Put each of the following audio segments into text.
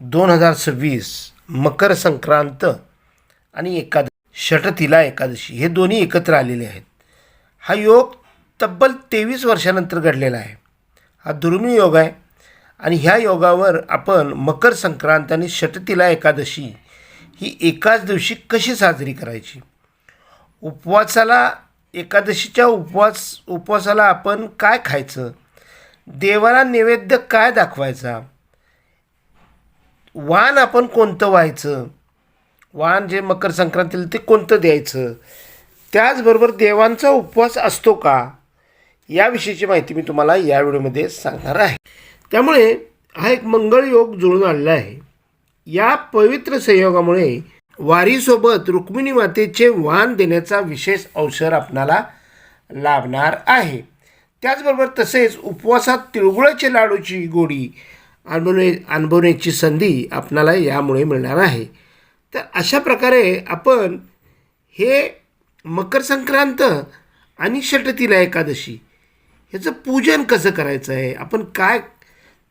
दोन हजार सव्वीस मकर संक्रांत आणि एकादशी षटतिला एकादशी हे दोन्ही एकत्र आलेले आहेत. हा योग तब्बल तेवीस वर्षानंतर घडलेला आहे. हा दुर्मिळ योग आहे आणि ह्या योगावर आपण मकर संक्रांत आणि षटतिला एकादशी ही एकाच दिवशी कशी साजरी करायची? उपवासाला एकादशीच्या उपवास उपवासाला आपण काय खायचं? देवाला नैवेद्य काय दाखवायचा? वाण आपण कोणतं व्हायचं? वाण जे मकर संक्रांतीला ते कोणतं द्यायचं? त्याचबरोबर देवांचा उपवास असतो का? याविषयीची माहिती मी तुम्हाला या व्हिडिओमध्ये सांगणार आहे. त्यामुळे हा एक मंगळ योग जुळून आलेला आहे. या पवित्र संयोगामुळे वारीसोबत रुक्मिणी मातेचे वाण देण्याचा विशेष अवसर आपणाला लाभणार आहे. त्याचबरोबर तसेच उपवासात तिळगुळाच्या लाडूची गोडी अनुभवणे अनुभवण्याची संधी आपणाला यामुळे मिळणार आहे. तर अशा प्रकारे आपण हे मकर संक्रांत आणि षटतीला एकादशी ह्याचं पूजन कसं करायचं आहे? आपण काय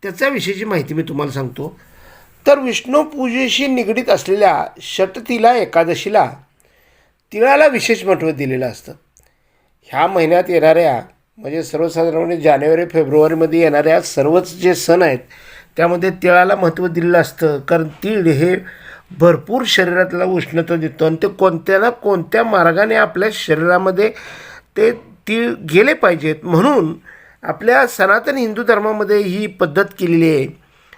त्याच्याविषयीची माहिती मी तुम्हाला सांगतो. तर विष्णू पूजेशी निगडीत असलेल्या षटतीला एकादशीला तिळाला विशेष महत्त्व दिलेलं असतं. ह्या महिन्यात येणाऱ्या म्हणजे सर्वसाधारणपणे जानेवारी फेब्रुवारीमध्ये येणाऱ्या सर्वच जे सण आहेत त्यामध्ये तिळाला महत्त्व दिलेलं असतं. कारण तीळ हे भरपूर शरीरातला उष्णता देतो आणि ते कोणत्या ना कोणत्या मार्गाने आपल्या शरीरामध्ये ते तीळ गेले पाहिजेत. म्हणून आपल्या सनातन हिंदू धर्मामध्ये ही पद्धत केलेली आहे.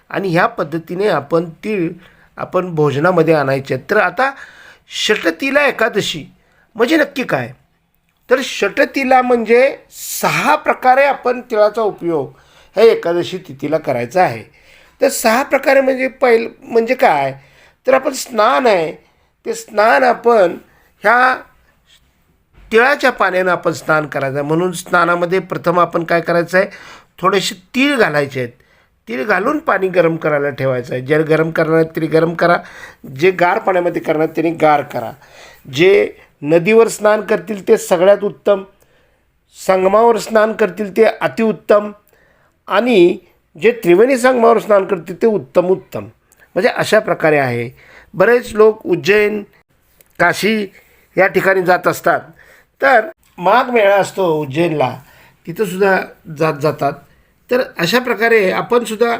आणि ह्या पद्धतीने आपण तीळ आपण भोजनामध्ये आणायचे. आहेत. तर आता षटतीला एकादशी म्हणजे नक्की काय? तर षटतीला म्हणजे सहा प्रकारे आपण तिळाचा उपयोग ह्या एकादशी तिथीला करायचा आहे. तर सहा प्रकारे म्हणजे पहिल म्हणजे काय? तर आपण स्नान आहे. ते स्नान आपण ह्या तिळाच्या पाण्यानं आपण स्नान करायचं. आहे म्हणून स्नानामध्ये प्रथम आपण काय करायचं आहे? थोडेसे तीळ घालायचे आहेत. तीळ घालून पाणी गरम करायला ठेवायचं आहे. जे गरम करणार तरी गरम करा. जे गार पाण्यामध्ये करणार आहेत त्यांनी गार करा. जे नदीवर स्नान करतील ते सगळ्यात उत्तम. संगमावर स्नान करतील ते अतिउत्तम. आणि जे त्रिवेणी संगमावर स्नान करते ते उत्तम उत्तम म्हणजे अशा प्रकारे आहे. बरेच लोक उज्जैन काशी या ठिकाणी जात असतात. तर माघ मेळा असतो उज्जैनला. तिथंसुद्धा जात जातात. तर अशा प्रकारे आपणसुद्धा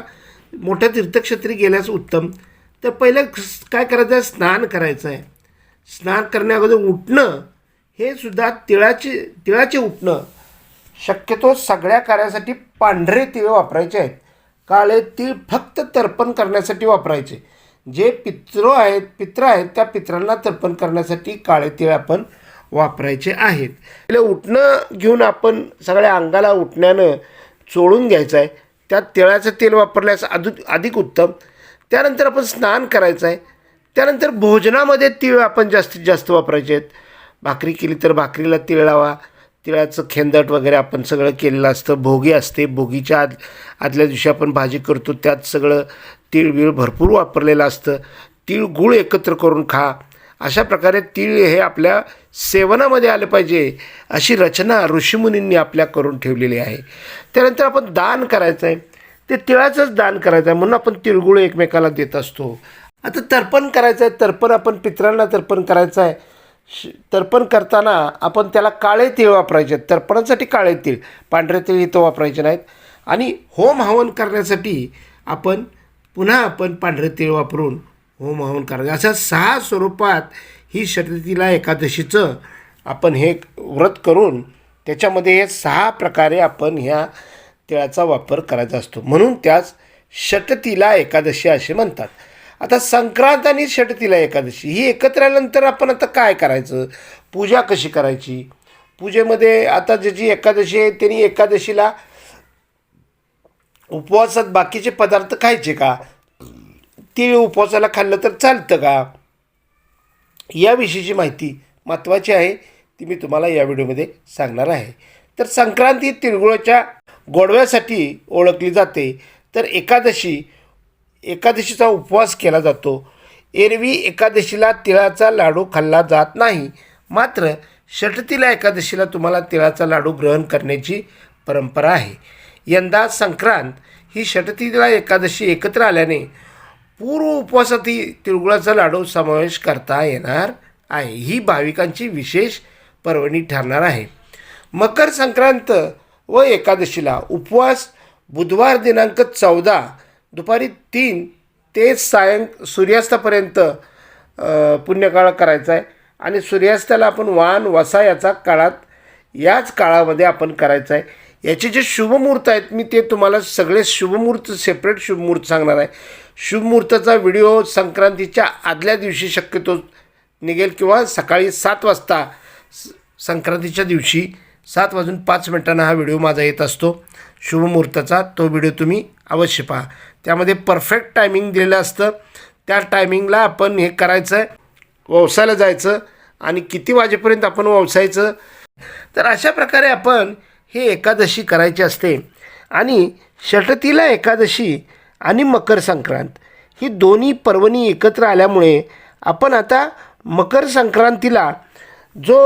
मोठ्या तीर्थक्षेत्री गेल्यास उत्तम. तर पहिलं काय करायचं आहे? स्नान करायचं आहे. स्नान करण्याअगोदर उठणं हे सुद्धा तिळाचे तिळाचे उठणं. शक्यतो सगळ्या कार्यासाठी पांढरे तिळ वापरायचे आहेत. काळे तीळ फक्त तर्पण करण्यासाठी वापरायचे. जे पितृ आहेत पित्र आहेत त्या पित्रांना तर्पण करण्यासाठी काळे तीळ आपण वापरायचे आहेत. पहिले उठणं घेऊन आपण सगळ्या अंगाला उठण्यानं चोळून घ्यायचं आहे. त्यात तिळाचं तेल वापरल्यास अधिक अधिक उत्तम. त्यानंतर आपण स्नान करायचं आहे. त्यानंतर भोजनामध्ये तीळ आपण जास्तीत जास्त वापरायचे आहेत. भाकरी केली तर भाकरीला तीळ लावा. तिळाचं खेंदट वगैरे आपण सगळं केलेलं असतं. भोगी असते. भोगीच्या आद आदल्या दिवशी आपण भाजी करतो. त्यात सगळं तीळ भरपूर वापरलेलं असतं. तीळ गूळ एकत्र करून खा. अशा प्रकारे तीळ हे आपल्या सेवनामध्ये आलं पाहिजे अशी रचना ऋषीमुनींनी आपल्या करून ठेवलेली आहे. त्यानंतर आपण दान करायचं आहे. ते तिळाचंच दान करायचं आहे. म्हणून आपण तिळगुळ एकमेकाला देत असतो. आता तर्पण करायचं आहे. तर्पण आपण पित्रांना तर्पण करायचं आहे. श तर्पण करताना आपण त्याला काळे तीळ वापरायचे आहेत. तर्पणासाठी काळे तीळ पांढरे तीळ इथं वापरायचे नाहीत. आणि होम हवन करण्यासाठी आपण पुन्हा आपण पांढरे तीळ वापरून होम हवन करायचं. अशा सहा स्वरूपात ही शर्यतीला एकादशीचं आपण हे व्रत करून त्याच्यामध्ये हे सहा प्रकारे आपण ह्या तिळाचा वापर करायचा असतो. म्हणून त्यास षटतीला एकादशी असे म्हणतात. आता संक्रांत आणि षटतीला एकादशी ही एकत्र आल्यानंतर आपण आता काय करायचं? पूजा कशी करायची? पूजेमध्ये आता ज्याची एकादशी आहे त्यांनी एकादशीला उपवासात बाकीचे पदार्थ खायचे का? ते उपवासाला खाल्लं तर चालतं का? याविषयीची माहिती महत्त्वाची आहे ती मी तुम्हाला या व्हिडिओमध्ये सांगणार आहे. तर संक्रांती तिळगुळाच्या गोडव्यासाठी ओळखली जाते. तर एकादशी एकादशीचा उपवास केला जातो. एरवी एकादशीला तिळाचा लाडू खाल्ला जात नाही. मात्र षटतीला एकादशीला तुम्हाला तिळाचा लाडू ग्रहण करण्याची परंपरा आहे. यंदा संक्रांत ही षटतीला एकादशी एकत्र आल्याने पूर्व उपवासातही तिळगुळाचा लाडू समावेश करता येणार आहे. ही भाविकांची विशेष पर्वणी ठरणार आहे. मकर संक्रांत व एकादशीला उपवास बुधवार दिनांक चौदा दुपारी तीन ते सायं सूर्यास्तापर्यंत पुण्यकाळ करायचा आहे. आणि सूर्यास्ताला आपण वान वसा याचा काळात याच काळामध्ये आपण करायचं आहे. याचे जे शुभमुहूर्त आहेत मी ते तुम्हाला सगळे शुभमुहूर्त सेपरेट शुभमुहूर्त सांगणार आहे. शुभमुहूर्ताचा व्हिडिओ संक्रांतीच्या आदल्या दिवशी शक्यतो निघेल किंवा सकाळी सात वाजता स- संक्रांतीच्या दिवशी सात वाजून पाच मिनटांना हा व्हिडिओ माझा येत असतो. शुभमुहूर्ताचा तो व्हिडिओ तुम्ही अवश्य पहा. त्यामध्ये परफेक्ट टायमिंग दिलेलं असतं. त्या टायमिंगला आपण हे करायचं आहे व्यवसायाला जायचं आणि किती वाजेपर्यंत आपण व्यवसायचं तर अशा प्रकारे आपण हे एकादशी करायची असते. आणि षटतीला एकादशी आणि मकर संक्रांत ही दोन्ही पर्वणी एकत्र आल्यामुळे आपण आता मकर संक्रांतीला जो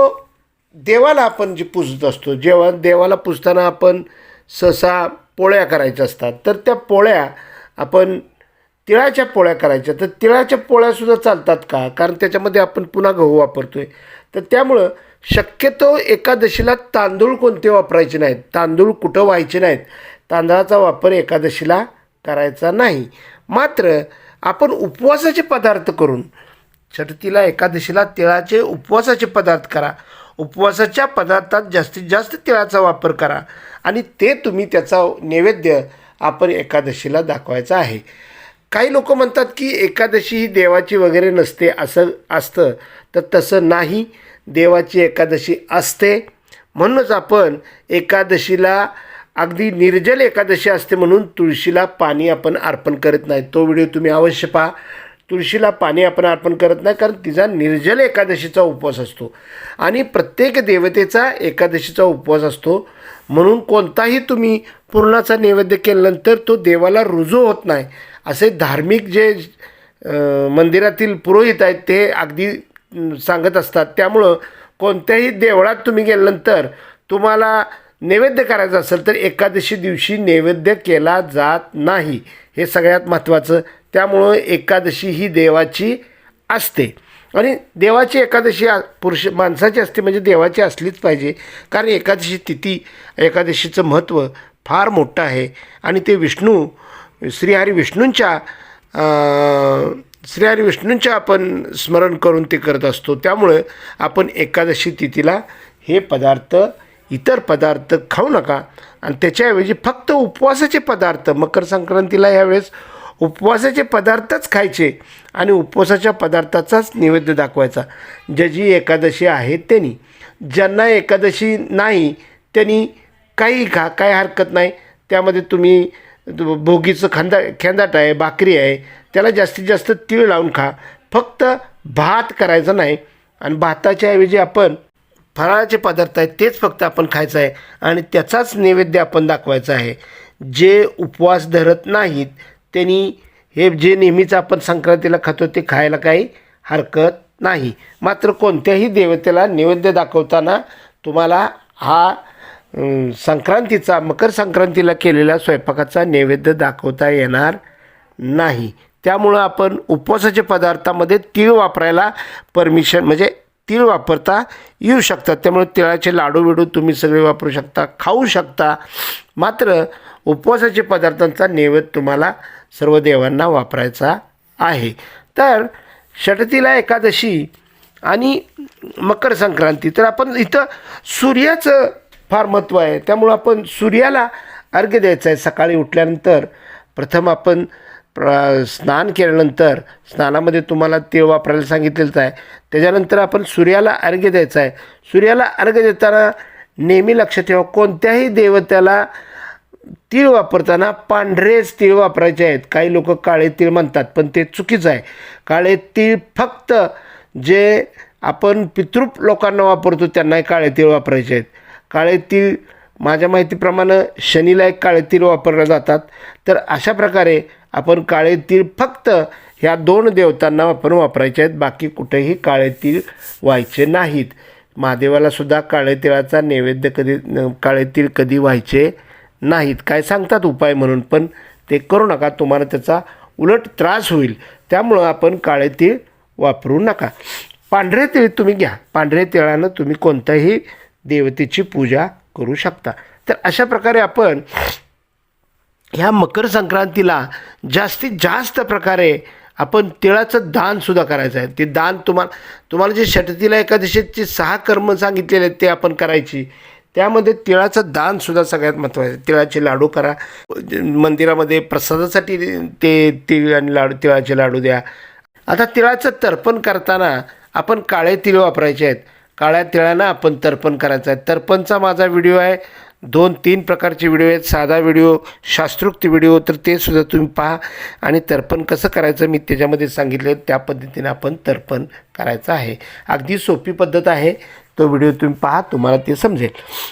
देवाला आपण जे पूजत असतो जेव्हा देवाला पूजताना आपण सहसा पोळ्या करायच्या असतात. तर त्या पोळ्या आपण तिळाच्या पोळ्या करायच्या. तर तिळाच्या पोळ्यासुद्धा चालतात का? कारण त्याच्यामध्ये आपण पुन्हा गहू वापरतो आहे तर त्यामुळं शक्यतो एकादशीला तांदूळ कोणते वापरायचे नाहीत? तांदूळ कुठं व्हायचे नाहीत? तांदळाचा वापर एकादशीला करायचा नाही. मात्र आपण उपवासाचे पदार्थ करून षटतीला एकादशीला तिळाचे उपवासाचे पदार्थ करा. उपवासाच्या पदार्थात जास्तीत जास्त तिळाचा वापर करा. आणि ते तुम्ही त्याचा नैवेद्य आपण एकादशीला दाखवायचा आहे. काही लोक म्हणतात की एकादशी ही देवाची वगैरे नसते असं असतं. तर तसं नाही. देवाची एकादशी असते. म्हणूनच आपण एकादशीला अगदी निर्जल एकादशी असते म्हणून तुळशीला पाणी आपण अर्पण करत नाही. तो व्हिडिओ तुम्ही अवश्य पहा. तुळशीला पाणी आपण अर्पण करत नाही कारण तिचा निर्जल एकादशीचा उपवास असतो. आणि प्रत्येक देवतेचा एकादशीचा उपवास असतो. म्हणून कोणताही तुम्ही पूर्णाचा नैवेद्य केल्यानंतर तो देवाला रुजू होत नाही. असे धार्मिक जे मंदिरातील पुरोहित आहेत ते अगदी सांगत असतात. त्यामुळं कोणत्याही देवळात तुम्ही गेल्यानंतर तुम्हाला नैवेद्य करायचं असेल तर एकादशी दिवशी नैवेद्य केला जात नाही. हे सगळ्यात महत्त्वाचं. त्यामुळं एकादशी ही देवाची असते. आणि देवाची एकादशी पुरुष माणसाची असते म्हणजे देवाची असलीच पाहिजे. कारण एकादशी तिथी एकादशीचं महत्त्व फार मोठं आहे. आणि ते विष्णू श्रीहरी विष्णूंच्या श्रीहरी विष्णूंच्या आपण स्मरण करून ते करत असतो. त्यामुळे आपण एकादशी तिथीला हे पदार्थ इतर पदार्थ खाऊ नका. आणि त्याच्याऐवजी फक्त उपवासाचे पदार्थ मकर संक्रांतीला यावेळेस उपवासाचे पदार्थच खायचे आणि उपवासाच्या पदार्थाचाच नैवेद्य दाखवायचा. ज्याची एकादशी आहे त्यांनी. ज्यांना एकादशी नाही त्यांनी काही खा काय हरकत नाही. त्यामध्ये तुम्ही भोगीचं खांदा खेंदाट आहे भाकरी आहे त्याला जास्तीत जास्त तीळ लावून खा. फक्त भात करायचा नाही. आणि भाताच्या ऐवजी आपण फराळाचे पदार्थ आहेत तेच फक्त आपण खायचं आहे. आणि त्याचाच नैवेद्य आपण दाखवायचा आहे. जे उपवास धरत नाहीत त्यांनी हे जे नेहमीच आपण संक्रांतीला खातो ते खायला काही हरकत नाही. मात्र कोणत्याही देवतेला नैवेद्य दाखवताना तुम्हाला हा संक्रांतीचा मकर संक्रांतीला केलेल्या स्वयंपाकाचा नैवेद्य दाखवता येणार नाही. त्यामुळं आपण उपवासाच्या पदार्थामध्ये तीळ वापरायला परमिशन म्हणजे तीळ वापरता येऊ शकतात. त्यामुळे तिळाचे लाडू बिडू तुम्ही सगळे वापरू शकता खाऊ शकता. मात्र उपवासाचे पदार्थांचा नैवेद्य तुम्हाला सर्व देवांना वापरायचा आहे. तर षटतीला एकादशी आणि मकर संक्रांती. तर आपण इथं सूर्याचं फार महत्त्व आहे. त्यामुळं आपण सूर्याला अर्घ्य द्यायचं आहे. सकाळी उठल्यानंतर प्रथम आपण प्र स्नान केल्यानंतर स्नानामध्ये तुम्हाला तीळ वापरायला सांगितलेलं आहे. त्याच्यानंतर आपण सूर्याला अर्घ्य द्यायचं आहे. सूर्याला अर्घ्य देताना नेहमी लक्षात ठेवा. कोणत्याही देवतेला तीळ वापरताना पांढरेच तीळ वापरायचे आहेत. काही लोक काळे तीळ म्हणतात पण ते चुकीचं आहे. काळे तीळ फक्त जे आपण पितृप लोकांना वापरतो त्यांनाही काळे तीळ वापरायचे आहेत. काळे तीळ माझ्या माहितीप्रमाणे शनीला एक काळे तीळ वापरले जातात. तर अशा प्रकारे आपण काळे तीळ फक्त ह्या दोन देवतांना आपण वापरायचे आहेत. बाकी कुठेही काळे तीळ व्हायचे नाहीत. महादेवाला सुद्धा काळे तिळाचा नैवेद्य कधी काळे तीळ कधी व्हायचे नाहीत. काय सांगतात उपाय म्हणून पण ते करू नका. तुम्हाला त्याचा उलट त्रास होईल. त्यामुळं आपण काळे तीळ वापरू नका. पांढरे तीळ तुम्ही घ्या. पांढरे तिळानं तुम्ही कोणत्याही देवतेची पूजा करू शकता. तर अशा प्रकारे आपण ह्या मकर संक्रांतीला जास्तीत जास्त प्रकारे आपण तिळाचं दानसुद्धा करायचं आहे. ते दान तुम्हाला तुम्हाला जे षटतीला एकादशीची सहा कर्म सांगितलेले आहेत ते आपण करायची. त्यामध्ये तिळाचं दानसुद्धा सगळ्यात महत्त्वाचं आहे. तिळाचे लाडू करा. मंदिरामध्ये प्रसादासाठी ते तिळ आणि लाडू तिळाचे लाडू द्या. आता तिळाचं तर्पण करताना आपण काळे तिळ वापरायचे आहेत. काळ्या तिळांना आपण तर्पण करायचं आहे. तर्पणचा माझा व्हिडिओ आहे. दोन तीन प्रकारचे व्हिडिओ आहेत. साधा व्हिडिओ शास्त्रोक्त व्हिडिओ तर ते सुद्धा तुम्ही पहा. आणि तर्पण कसं करायचं मी त्याच्यामध्ये सांगितलं. त्या पद्धतीने आपण तर्पण करायचं आहे. अगदी सोपी पद्धत आहे. तो व्हिडिओ तुम्ही पहा तुम्हाला ते समजेल.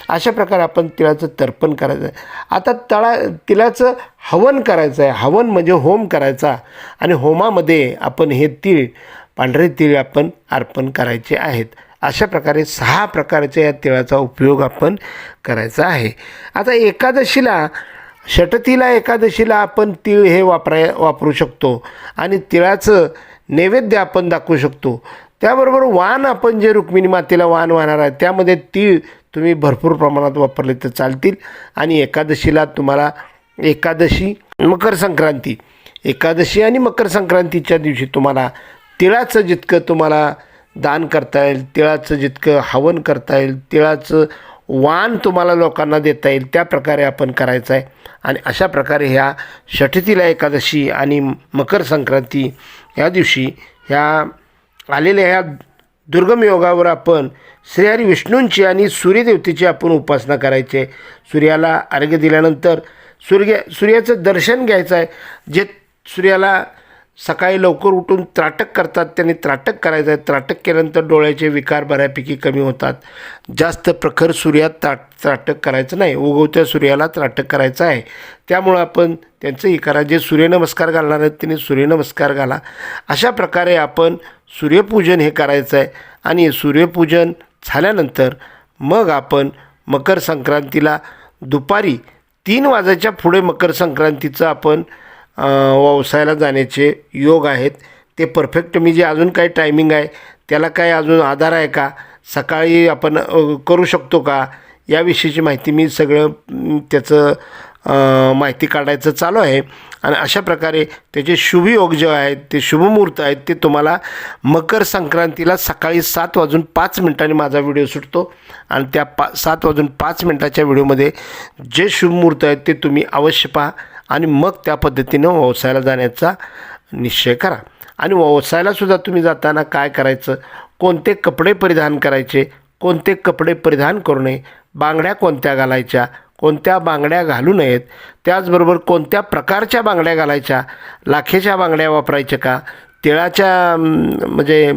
अशा प्रकारे आपण तिळाचं तर्पण करायचं. आहे आता तळा तिळाचं हवन करायचं आहे हवन म्हणजे होम करायचा. आणि होमामध्ये आपण हे तीळ पांढरे तीळ आपण अर्पण करायचे आहेत. अशा प्रकारे सहा प्रकारच्या या तिळाचा उपयोग आपण करायचा आहे. आता एकादशीला षटतीला एकादशीला आपण तीळ हे वापराय वापरू शकतो. आणि तिळाचं नैवेद्य आपण दाखवू शकतो. त्याबरोबर वाण आपण जे रुक्मिणी मातेला वाण वाहणार आहे त्यामध्ये तीळ तुम्ही भरपूर प्रमाणात वापरले तर चालतील. आणि एकादशीला तुम्हाला एकादशी मकर संक्रांती. एकादशी आणि मकर संक्रांतीच्या दिवशी तुम्हाला तिळाचं जितकं तुम्हाला दान करता येईल तिळाचं जितकं हवन करता येईल तिळाचं वाण तुम्हाला लोकांना देता येईल त्या प्रकारे आपण करायचं आहे. आणि अशा प्रकारे ह्या षठीतीला एकादशी आणि मकर संक्रांती या दिवशी ह्या आलेल्या ह्या दुर्गम योगावर आपण श्रीहरी विष्णूंची आणि सूर्यदेवतेची आपण उपासना करायची आहे. सूर्याला अर्घ्य दिल्यानंतर सूर्य सूर्याचं दर्शन घ्यायचं आहे. जे सूर्याला सकाळी लवकर उठून त्राटक करतात त्यांनी त्राटक करायचं आहे त्राटक केल्यानंतर डोळ्याचे विकार बऱ्यापैकी कमी होतात. जास्त प्रखर सूर्यात त्राट त्राटक करायचं नाही उगवत्या सूर्याला त्राटक करायचं आहे. त्यामुळं आपण त्यांचंही करा जे सूर्यनमस्कार घालणार आहेत त्यांनी सूर्यनमस्कार घाला. अशा प्रकारे आपण सूर्यपूजन हे करायचं आहे आणि सूर्यपूजन झाल्यानंतर मग आपण मकर संक्रांतीला दुपारी तीन वाजायच्या पुढे मकर संक्रांतीचं आपण व्यवसायाला जाण्याचे योग आहेत. ते परफेक्ट मी जे अजून काही टायमिंग आहे त्याला काय अजून आधार आहे का? सकाळी आपण करू शकतो का? याविषयीची माहिती मी सगळं त्याचं माहिती काढायचं चालू आहे. आणि अशा प्रकारे त्याचे शुभयोग जे आहेत ते शुभमुहूर्त आहेत ते तुम्हाला मकर संक्रांतीला सकाळी सात वाजून पाच मिनिटांनी माझा व्हिडिओ सुटतो. आणि त्या पा सात वाजून पाच मिनिटाच्या व्हिडिओमध्ये जे शुभमुहूर्त आहेत ते तुम्ही अवश्य पहा. आणि मग त्या पद्धतीनं व्यवसायाला जाण्याचा निश्चय करा. आणि व्यवसायालासुद्धा तुम्ही जाताना काय करायचं? कोणते कपडे परिधान करायचे? कोणते कपडे परिधान करू नये? बांगड्या कोणत्या घालायच्या? कोणत्या बांगड्या घालू नयेत? त्याचबरोबर कोणत्या प्रकारच्या बांगड्या घालायच्या? लाखेच्या बांगड्या वापरायच्या का? तिळाच्या म्हणजे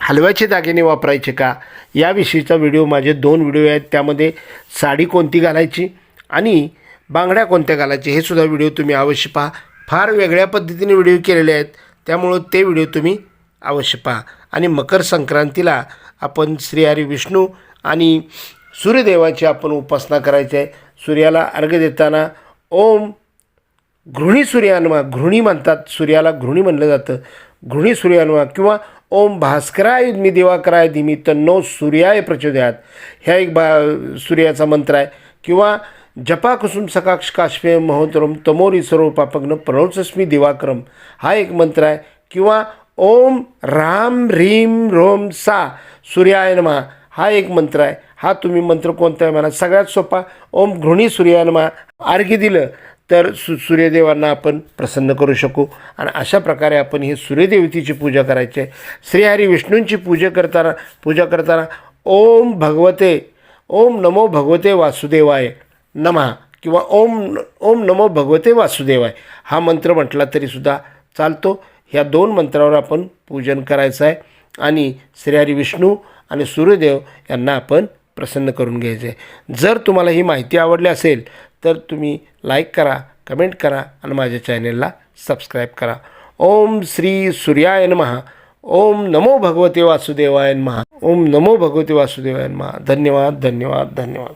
हलव्याचे दागिने वापरायचे का? याविषयीचा व्हिडिओ माझे दोन व्हिडिओ आहेत. त्यामध्ये साडी कोणती घालायची? आणि बांगड्या कोणत्या घालायचे हे सुद्धा व्हिडिओ तुम्ही अवश्य पहा. फार वेगळ्या पद्धतीने व्हिडिओ केलेले आहेत. त्यामुळं ते व्हिडिओ तुम्ही अवश्य पहा. आणि मकर संक्रांतीला आपण श्रीहरी विष्णू आणि सूर्यदेवाची आपण उपासना करायची आहे. सूर्याला अर्घ्य देताना ओम घृणी सूर्यान्मा घृणी म्हणतात. सूर्याला घृणी म्हणलं जातं. घृणी सूर्यान्मा किंवा ओम भास्कराय मी देवाकराय धीमी तन्नो सूर्याय प्रचोदयात. ह्या एक बा सूर्याचा मंत्र आहे. किंवा जपा कुसुम सकाक्ष काश्मे महोत्तरम तमोरी सर्व पापग्न प्रणवचस्मी दिवाक्रम. हा एक मंत्र आहे. किंवा ओम राम ह्रीम रोम सा सूर्याय नमः. हा एक मंत्र आहे. हा तुम्ही मंत्र कोणता आहे म्हणा? सगळ्यात सोपा. ओम घृणी सूर्यानमा अर्घ्य दिलं तर सु सूर्यदेवांना आपण प्रसन्न करू शकू. आणि अशा प्रकारे आपण ही सूर्यदेवतीची पूजा करायची आहे. श्रीहरी विष्णूंची पूजा करताना पूजा करताना ओम भगवते. ओम नमो भगवते वासुदेवाय. नमहा किंवा ओम ओम नमो भगवते वासुदेवाय. हा मंत्र म्हटला तरीसुद्धा चालतो. ह्या दोन मंत्रावर आपण पूजन करायचं आहे. आणि श्रीहरी विष्णू आणि सूर्यदेव यांना आपण प्रसन्न करून घ्यायचं आहे जर तुम्हाला ही माहिती आवडली असेल तर तुम्ही लाईक करा कमेंट करा आणि माझ्या चॅनेलला सबस्क्राईब करा. ओम श्री सूर्याय महा ओम नमो भगवते वासुदेवाय महा ओम नमो भगवते वासुदेवाय महा धन्यवाद धन्यवाद धन्यवाद.